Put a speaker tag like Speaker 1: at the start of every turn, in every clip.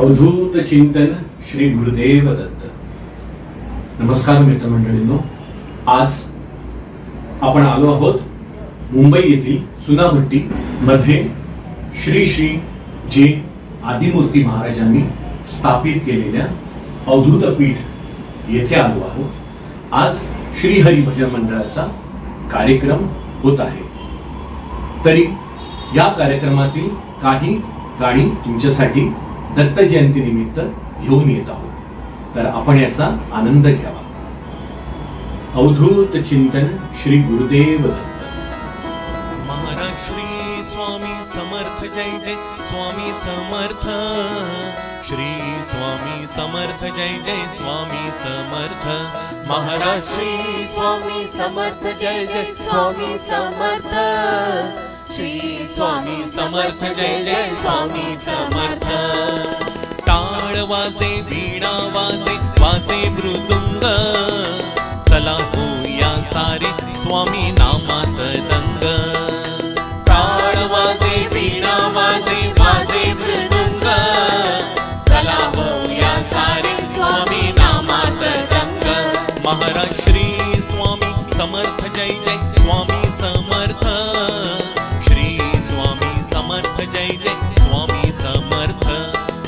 Speaker 1: अवधूत चिंतन श्री गुरुदेव दत्त. नमस्कार मित्रमंडळींनो. आज आपण आलो आहोत मुंबई येथील चुनाभट्टी मध्ये श्री श्री जे आदिमूर्ती महाराजांनी स्थापित केलेल्या अवधूत पीठ येथे आलो आहोत. आज श्री हरी भजन मंडळाचा कार्यक्रम होत आहे. तरी या कार्यक्रमातील काही गाणी तुमच्यासाठी दत्त जयंती निमित्त घेऊन येत आहोत. तर आपण याचा आनंद घ्यावा. अवधूत चिंतन श्री गुरुदेव दत्त.
Speaker 2: महाराज श्री स्वामी समर्थ जय जय. स्वामी समर्थ. श्री स्वामी समर्थ जय जय. स्वामी समर्थ. महाराज
Speaker 3: श्री स्वामी समर्थ जय जय. स्वामी समर्थ. श्री स्वामी समर्थ जय जय स्वामी समर्थ.
Speaker 2: टाळ वाजे वीणा वाजे वाजे मृदुंग. चला होया सारे स्वामी नामात. जय जय स्वामी समर्थ.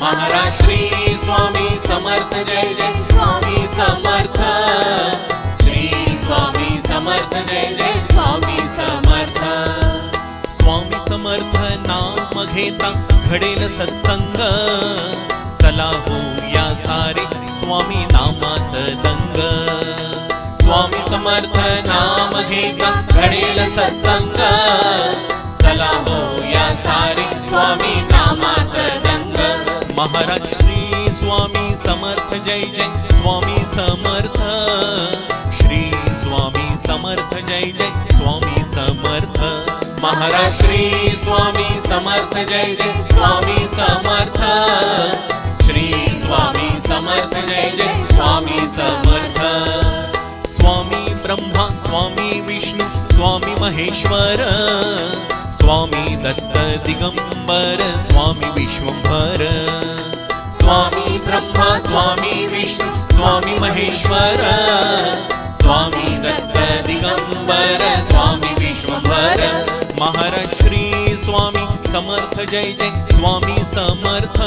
Speaker 3: महाराज श्री स्वामी समर्थ जय जय स्वामी समर्थ. श्री स्वामी समर्थ जय जय स्वामी समर्थ.
Speaker 2: स्वामी समर्थ नाम घेता घडेल सत्संग. चला होऊया सारे स्वामी नामात दंग.
Speaker 3: स्वामी समर्थ नाम घेता घडेल सत्संग. चला होया सारे स्वामी नामात रंग
Speaker 2: महाराज श्री स्वामी समर्थ जय जय स्वामी समर्थ. श्री स्वामी समर्थ जय जय स्वामी समर्थ.
Speaker 3: महाराज श्री स्वामी समर्थ जय जय स्वामी समर्थ. श्री स्वामी समर्थ जय जय स्वामी समर्थ.
Speaker 2: स्वामी ब्रह्मा स्वामी विष्णु स्वामी महेश्वर. स्वामी दत्त दिगंबर स्वामी विश्वंभर।
Speaker 3: स्वामी ब्रह्मा स्वामी विष्णु स्वामी महेश्वर। स्वामी दत्त दिगंबर स्वामी विश्वंभर।
Speaker 2: महाराज स्वामी समर्थ जय जय स्वामी समर्थ।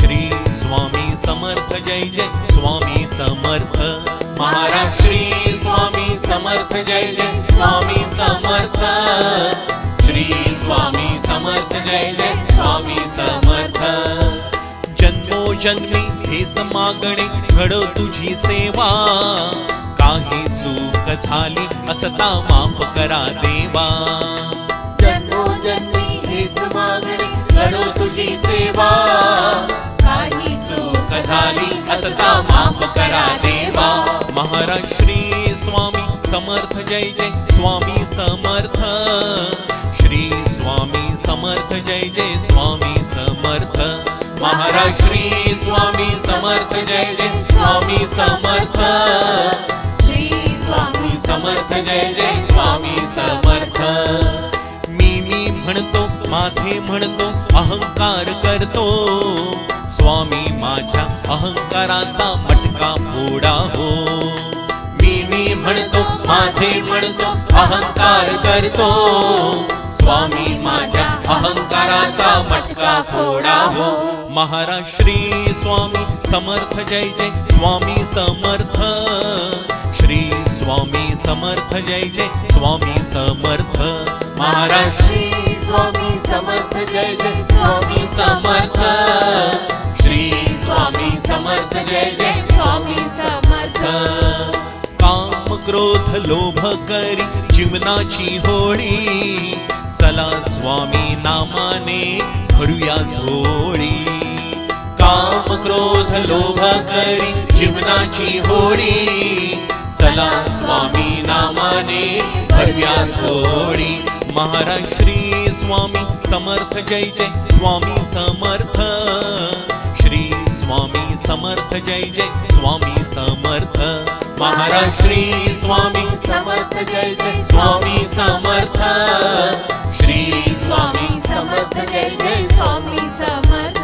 Speaker 2: श्री स्वामी समर्थ जय जय स्वामी समर्थ।
Speaker 3: महाराज श्री स्वामी समर्थ जय जय स्वामी समर्थ
Speaker 2: जन्मो जन्मी हेच मागणे घडो तुझी सेवा. काही चूक झाली असता माफ करा देवा.
Speaker 3: जन्मोजन्मी हेच मागणे घडो तुझी सेवा. काही चूक झाली असता माफ करा देवा.
Speaker 2: महाराज श्री स्वामी समर्थ जय जय स्वामी समर्थ. श्री स्वामी समर्थ जय जय स्वामी समर्थ.
Speaker 3: महाराज श्री स्वामी समर्थ जय जय. स्वामी समर्थ. श्री स्वामी समर्थ जय जय. स्वामी समर्थ.
Speaker 2: मी मी म्हणतो माझे म्हणतो अहंकार करतो. स्वामी माझ्या अहंकाराचा मटका फोडा हो
Speaker 3: मी मी म्हणतो माझे म्हणतो अहंकार करतो. स्वामी माझ्या अहंकाराचा मटका फोडा हो.
Speaker 2: महाराज श्री स्वामी समर्थ जय जय. स्वामी समर्थ. श्री स्वामी समर्थ जय जय. स्वामी समर्थ.
Speaker 3: महाराज श्री स्वामी समर्थ जय जय. स्वामी समर्थ. श्री स्वामी समर्थ जय जय. स्वामी समर्थ.
Speaker 2: क्रोध लोभ करी जीवनाची होळी चला स्वामी नामाने भरूया झोळी.
Speaker 3: काम क्रोध लोभ करी जीवनाची होळी चला स्वामी नामाने भरूया झोळी.
Speaker 2: महाराज श्री स्वामी समर्थ जय जय स्वामी समर्थ. श्री स्वामी समर्थ जय जय स्वामी समर्थ.
Speaker 3: महाराज श्री स्वामी समर्थ जय जय स्वामी समर्थ. श्री स्वामी समर्थ जय जय स्वामी समर्थ.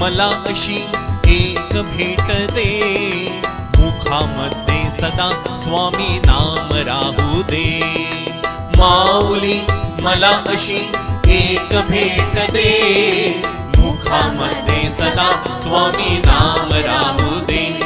Speaker 2: मला अशी एक भेट दे. मुखामध्ये सदा स्वामी नाम राहू दे. माऊली मला अशी एक भेट दे. मुखामध्ये सदा स्वामी नाम राहू दे.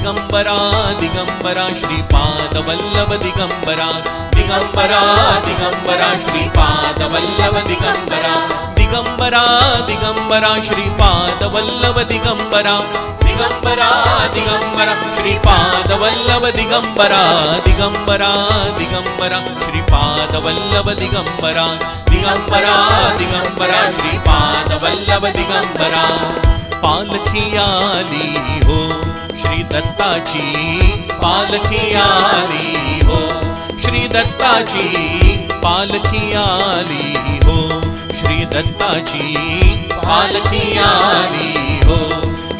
Speaker 3: दिगम्बरा दिगम्बरा श्रीपादवल्लभ दिगम्बरा
Speaker 2: दिगम्बरा दिगम्बरा श्रीपादवल्लभ दिगम्बरा दिगम्बरा
Speaker 3: दिगम्बरा श्रीपादवल्लभ
Speaker 2: दिगम्बरा दिगम्बरा दिगम्बरा श्रीपादवल्लभ दिगम्बरा दिगम्बरा दिगम्बरा श्रीपादवल्लभ
Speaker 3: दिगम्बरा दिगम्बरा दिगम्बरा श्रीपादवल्लभ दिगम्बरा
Speaker 2: पालखी आली हो श्री दत्ताची पालखी आली हो. श्री दत्ताची पालखी आली हो. श्री दत्ताची पालखी आली हो.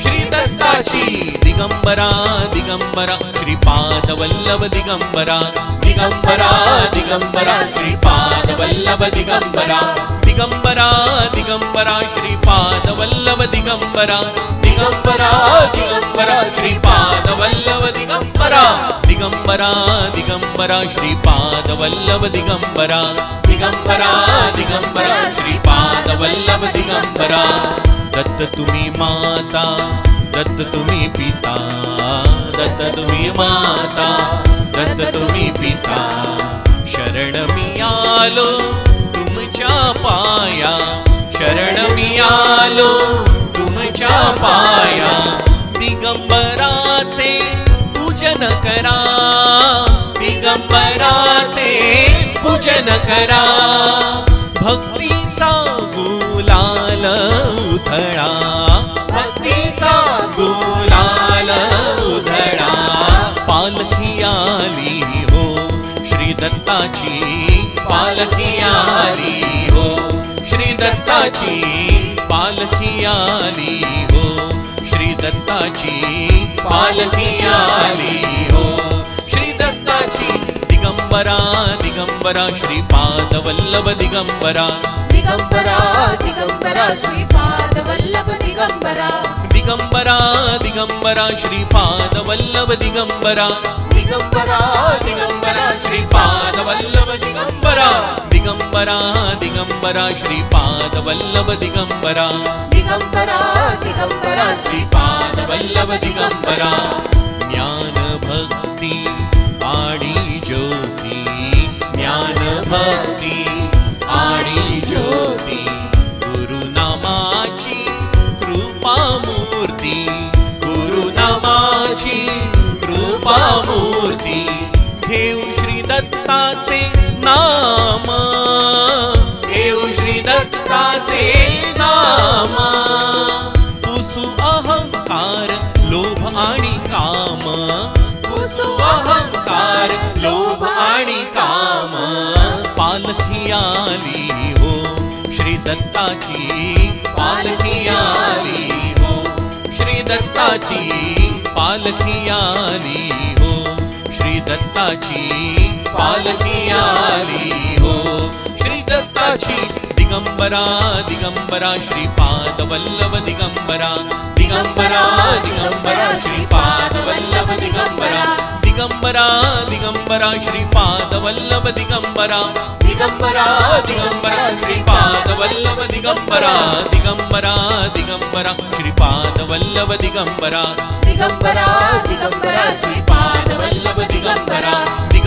Speaker 2: श्री दत्ताची दिगंबरा दिगंबरा. श्रीपाद वल्लभ दिगंबरा.
Speaker 3: दिगंबरा दिगंबरा. श्रीपाद वल्लभ दिगंबरा.
Speaker 2: दिगंबरा दिगंबरा श्रीपाद वल्लभ दिगंबरा.
Speaker 3: दिगंबरा दिगंबरा श्रीपाद वल्लभ दिगंबरा.
Speaker 2: दिगंबरा दिगंबरा श्रीपाद वल्लभ दिगंबरा.
Speaker 3: दिगंबरा दिगंबरा श्रीपाद वल्लभ दिगंबरा.
Speaker 2: दत्त तुम्ही माता दत्त तुम्ही पिता. दत्त तुम्ही माता दत्त तुम्ही पिता. शरण मी आलो पाया शरण मी आलो तुमच्या पाया. दिगंबराचे पूजन करा दिगंबराचे पूजन करा. भक्तीचा गुलाल उधळा भक्तीचा गुलाल उधळा. पालखी आली हो श्री दत्ताची पालखी आली दत्ताची पालखी आली हो. श्री दत्ताची पालखी आली हो. श्री दत्ताची दिगंबरा दिगंबरा श्रीपाद वल्लभ दिगंबरा.
Speaker 3: दिगंबरा दिगंबरा श्रीपाद वल्लभ दिगंबरा.
Speaker 2: दिगंबरा दिगंबरा श्रीपाद वल्लभ दिगंबरा.
Speaker 3: दिगंबरा दिगंबरा श्रीपाद वल्लभ दिगंबरा.
Speaker 2: दिगंबरा दिगंबरा श्रीपाद वल्लभ दिगंबरा.
Speaker 3: दिगंबरा दिगंबरा श्रीपाद वल्लभ दिगंबरा.
Speaker 2: ज्ञान भक्ती आणि ज्योती. ज्ञान भक्ती आणि ज्योती. गुरुनामाची कृपा मूर्ती गुरुनामाची कृपा मूर्ती घेऊ श्री दत्ताचे नाम. घेऊ श्री दत्ताचे नाम. पुसू अहंकार लोभ आणि काम. पुसू अहंकार लोभ आणि काम. पालखी आली हो श्री दत्ताची. पालखी आली हो. श्री दत्ताची पालखी आली हो श्री दत्ताची पालकी आली हो श्री दत्ताची दिगंबरा दिगंबरा
Speaker 3: श्री पाद वल्लभ दिगंबरा
Speaker 2: दिगंबरा दिगंबरा श्री पाद वल्लभ दिगंबरा
Speaker 3: दिगंबरा दिगंबरा श्री पाद
Speaker 2: वल्लभ दिगंबरा दिगंबरा दिगंबरा श्री पाद वल्लभ दिगंबरा
Speaker 3: दिगंबरा दिगंबरा श्री पाद वल्लभ दिगंबरा
Speaker 2: दिगंबरा दिगंबरा श्री पाद वल्लभ दिगंबरा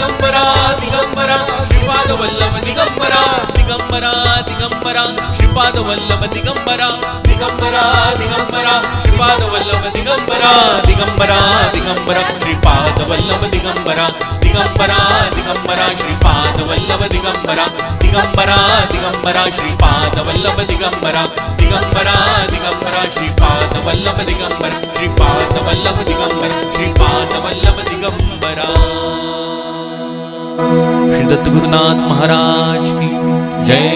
Speaker 2: దిగంబరా దిగంబరా శ్రీపాద వల్లభ దిగంబరా దిగంబరా దిగంబరా శ్రీపాద వల్లభ దిగంబరా దిగంబరా దిగంబరా శ్రీపాద వల్లభ దిగంబరా దిగంబరా దిగంబరా శ్రీపాద వల్లభ దిగంబరా దిగంబరా దిగంబరా శ్రీపాద వల్లభ దిగంబరా దిగంబరా దిగంబరా శ్రీపాద వల్లభ దిగంబరా దిగంబరా దిగంబరా శ్రీపాద వల్లభ దిగంబర శ్రీపాద దిగంబర శ్రీపాద श्री दत्त गुरुनाथ महाराज की जय।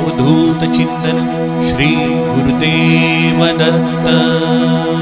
Speaker 2: अवधूत चिंतन श्री गुरुदेव दत्त।